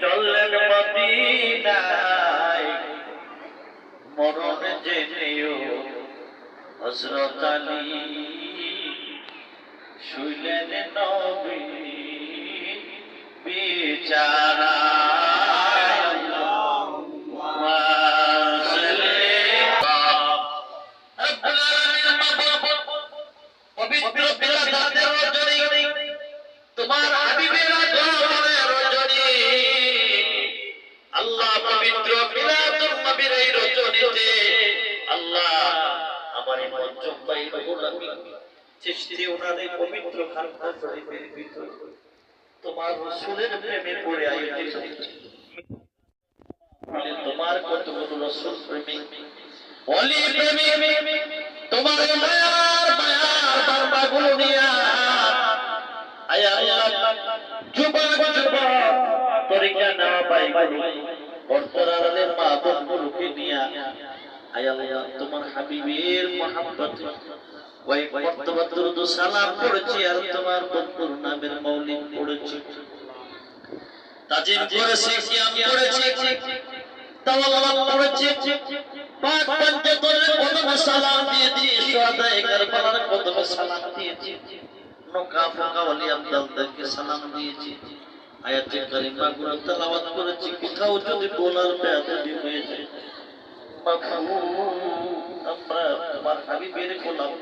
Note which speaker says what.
Speaker 1: চললেন মদিনায়। মরণ জেনেও হজরত আলী শুইলেন বিচারা তোমার পবিত্র এই আল্লাহ আমার পবিত্র ভিতর তোমার রসুলের প্রেমে পড়ে আয়োজিত। তোমার কতগুলো রসুল প্রেমী? অলি প্রেমী, তোমার মায়ার মায়ার নিয়া আয়া আল্লাহ, যুবক যুবক তরিকা নেওয়া পাইগুলো অন্তরালের মা বোনগুলোকে নিয়া আয়া আল্লাহ, তোমার হাবিবের মহাব্বত। ওই বর্তমান দুরুদ সালাম পড়েছি আর তোমার বন্ধুর নামের মৌলিক পড়েছি। তাজিম করেছি, কিয়াম করেছি, তাওয়াক্কুল করেছি। পাক পঞ্চতনের কদমে সালাম দিয়েছি সুহাদায়ে কারবালার কদমে সালাম দিয়েছি। নোকা ফোকা ওলি আব্দালদেরকে সালাম দিয়েছি। আয়াতে কারিমা গুলো তেলাওয়াত করেছি, কোথাও যদি বলার বেয়াদবি হয়ে যায়। আমরা তোমার হাবিবের গোলাম।